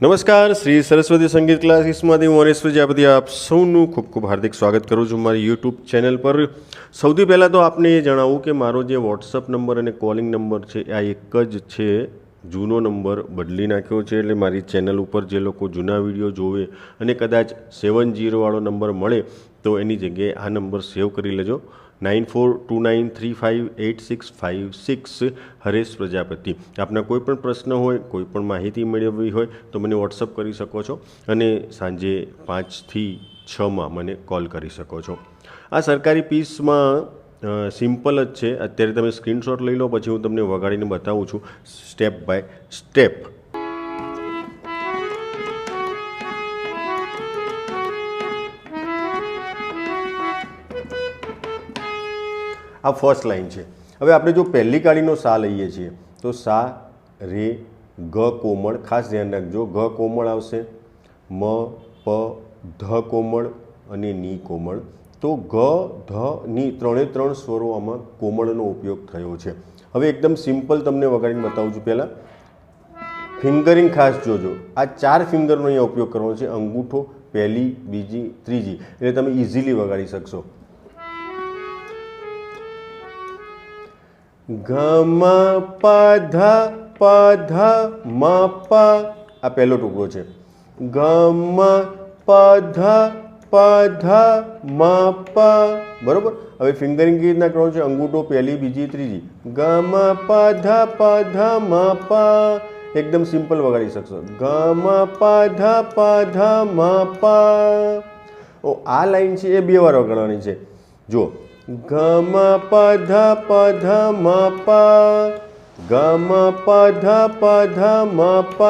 નમસ્કાર, શ્રી સરસ્વતી સંગીત ક્લાસીસમાંથી હું અનેશ પ્રજાપતિ આપ સૌનું ખૂબ ખૂબ હાર્દિક સ્વાગત કરું છું મારી યુટ્યુબ ચેનલ પર. સૌથી પહેલાં તો આપને એ જણાવું કે મારો જે વોટ્સઅપ નંબર અને કોલિંગ નંબર છે આ એક જ છે. જૂનો નંબર બદલી નાખ્યો છે એટલે મારી ચેનલ ઉપર જે લોકો જૂના વીડિયો જોવે અને કદાચ સેવન જીરોવાળો નંબર મળે, તો એની જગ્યાએ આ નંબર સેવ કરી લેજો. Nine four two nine three five eight six five six Haresh Prajapati આપના કોઈ પણ પ્રશ્ન હોય કોઈ પણ માહિતી મેળવવી હોય તો મને વોટ્સઅપ કરી શકો છો અને સાંજે પાંચથી છમાં મને કોલ કરી શકો છો આ સરકારી પીસમાં સિમ્પલ જ છે અત્યારે તમે સ્ક્રીનશોટ લઈ લો પછી હું તમને વગાડીને બતાવું છું સ્ટેપ બાય સ્ટેપ આ ફર્સ્ટ લાઈન છે. હવે આપણે જો પહેલી કાળીનો સા લઈએ છીએ, તો સા, રે, ગ, કોમળ, ખાસ ધ્યાન રાખજો. ગ કોમળ આવશે, મ, પ ધ કોમળ અને ની કોમળ. તો ગ ધ ની ત્રણે ત્રણ સ્વરો આમાં કોમળનો ઉપયોગ થયો છે. હવે એકદમ સિમ્પલ તમને વગાડીને બતાવું છું પહેલાં. ફિંગરિંગ ખાસ જોજો. આ ચાર ફિંગરનો અહીંયા ઉપયોગ કરવાનો છે. અંગૂઠો, પહેલી, બીજી, ત્રીજી. એટલે તમે ઇઝીલી વગાડી શકશો. ગમ પધ પધ મ પ આ પહેલો ટુકડો છે. ગમ પધ પધ મ પ બરોબર? હવે ફિંગરિંગ કેવી રીતના છે અંગૂઠો પહેલી, બીજી, ત્રીજી. ગમ પધ પધ મ પ એકદમ સિમ્પલ વગાડી શકશો. ગમ પધ પધ મ પ ઓ, આ લાઈન છે એ બે વાર વગાડવાની છે. જો ગમ પધ પધ મ પ ગમ પધ પધ મ પ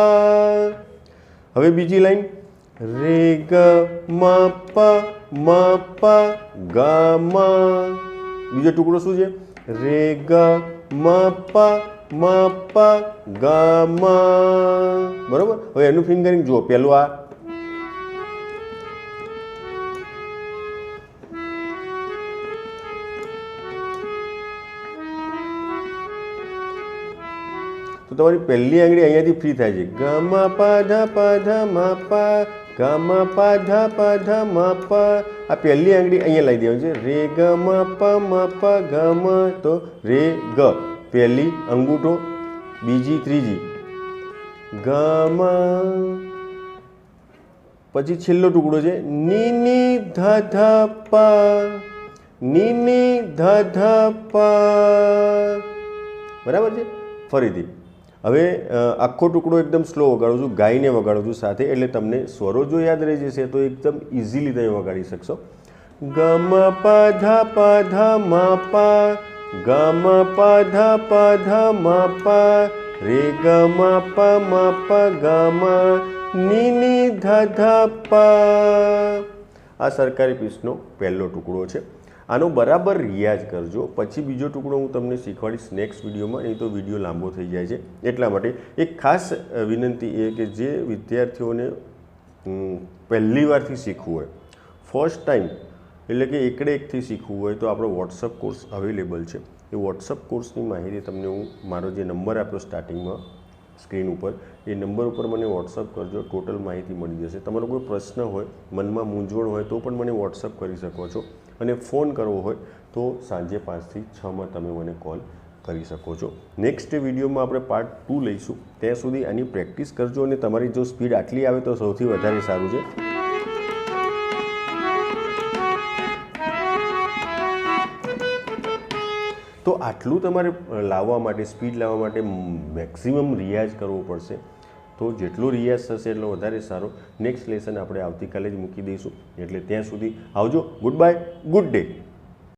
હવે બીજી લાઈન. રે ગ મ પ મ પ ગ મ બીજો ટુકડો શું છે? રે ગ મ પ મ પ ગ મ બરોબર? હવે એનું ફિંગરિંગ જુઓ. પહેલું આ તો તમારી પહેલી આંગળી અહીંયાથી ફ્રી થાય છે. ગમ પધ ધ મ પ ગમ પધ પધ મ પ આ પહેલી આંગળી અહીંયા લાવી દેવાની છે. રે, ગ, મ, પ મ પ ગ મ તો રે, ગ. પહેલી અંગૂઠો, બીજી, ત્રીજી. ગ મ પછી છેલ્લો ટુકડો છે. ની ની ધ ધ પ. ની ની ધ ધ પ. બરાબર છે? ફરીથી. હવે આખો ટુકડો એકદમ સ્લો વગાડું છું, ગાઈને વગાડું છું સાથે, એટલે તમને સ્વરો જો યાદ રહી જશે તો એકદમ ઇઝીલી તમે વગાડી શકશો. ગમ પધ પધ મ પ ગમ પધ પધ મ પ રે ગ મ પ મ પ ગમ, ની ની ધ ધ પ. આ સરકારી પીસનો પહેલો ટુકડો છે. આનો બરાબર રિયાઝ કરજો. પછી બીજો ટુકડો હું તમને શીખવાડીશ નેક્સ્ટ વિડીયોમાં. નહીં તો વીડિયો લાંબો થઈ જાય છે. એટલા માટે એક ખાસ વિનંતી એ કે જે વિદ્યાર્થીઓને પહેલી વારથી શીખવું હોય ફર્સ્ટ ટાઈમ એટલે કે એકડે એકથી શીખવું હોય, તો આપણો વોટ્સઅપ કોર્સ અવેલેબલ છે. એ વોટ્સઅપ કોર્સની માહિતી તમને હું, મારો જે નંબર આપ્યો સ્ટાર્ટિંગમાં સ્ક્રીન ઉપર. એ નંબર ઉપર મને વોટ્સઅપ કરજો, ટોટલ માહિતી મળી જશે. તમારો કોઈ પ્રશ્ન હોય, મનમાં મૂંઝવણ હોય, તો પણ મને વોટ્સઅપ કરી શકો છો. અને ફોન કરવો હોય, તો સાંજે પાંચથી છમાં તમે મને કોલ કરી શકો છો. નેક્સ્ટ વિડીયોમાં આપણે પાર્ટ ટુ લઈશું. ત્યાં સુધી આની પ્રેક્ટિસ કરજો અને તમારી જો સ્પીડ આટલી આવે તો સૌથી વધારે સારું છે. તો આટલું તમારે લાવવા માટે, સ્પીડ લાવવા માટે મેક્સિમમ રિયાઝ કરવો પડશે. તો જેટલો રિયાઝ થશે, એટલો વધારે સારો. નેક્સ્ટ લેસન આપણે આવતીકાલે જ મૂકી દઈશું. એટલે ત્યાં સુધી આવજો. Good bye good day